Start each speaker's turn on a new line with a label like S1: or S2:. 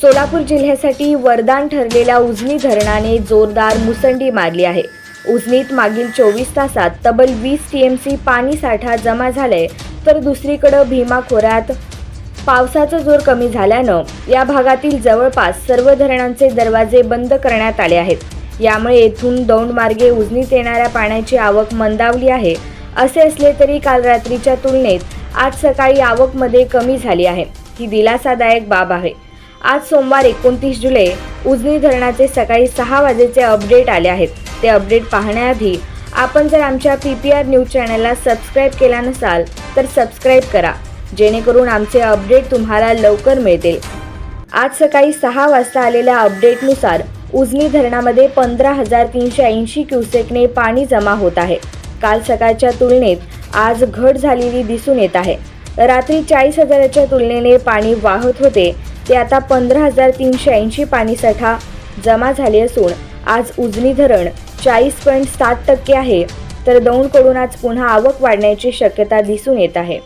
S1: सोलापूर जिल्ह्यासाठी वरदान ठरलेल्या उजनी धरणाने जोरदार मुसंडी मारली आहे. उजनीत मागील चोवीस तासात तब्बल वीस टी एम सी पाणी साठा जमा झालाय तर दुसरीकडं भीमा खोऱ्यात पावसाचा जोर कमी झाल्यानं या भागातील जवळपास सर्व धरणांचे दरवाजे बंद करण्यात आले आहेत. यामुळे येथून दौंडमार्गे उजनीत येणाऱ्या पाण्याची आवक मंदावली आहे असे असले तरी काल रात्रीच्या तुलनेत आज सकाळी आवकमध्ये कमी झाली आहे. ही दिलासादायक बाब आहे. आज सोमवार एकोणतीस जुलै उजनी धरणाचे सकाळी सहा वाजेचे अपडेट आले आहेत. ते अपडेट पाहण्याआधी आपण जर आमच्या पी पी आर न्यूज चॅनलला सबस्क्राईब केला नसाल तर सबस्क्राईब करा. जेणेकरून आमचे अपडेट तुम्हाला लवकर मिळतील. आज सकाळी सहा वाजता आलेल्या अपडेटनुसार उजनी धरणामध्ये पंधरा हजार तीनशे ऐंशी क्युसेकने पाणी जमा होत आहे. काल सकाळच्या तुलनेत आज घट झालेली दिसून येत आहे. रात्री चाळीस हजाराच्या तुलनेने पाणी वाहत होते ते आता पंधरा हजार तीनशे ऐंशी पाणीसाठा जमा झाले असून आज उजनी धरण चाळीस पॉईंट सात टक्के आहे. तर दौंडकडून आज पुन्हा आवक वाढण्याची शक्यता दिसून येत आहे.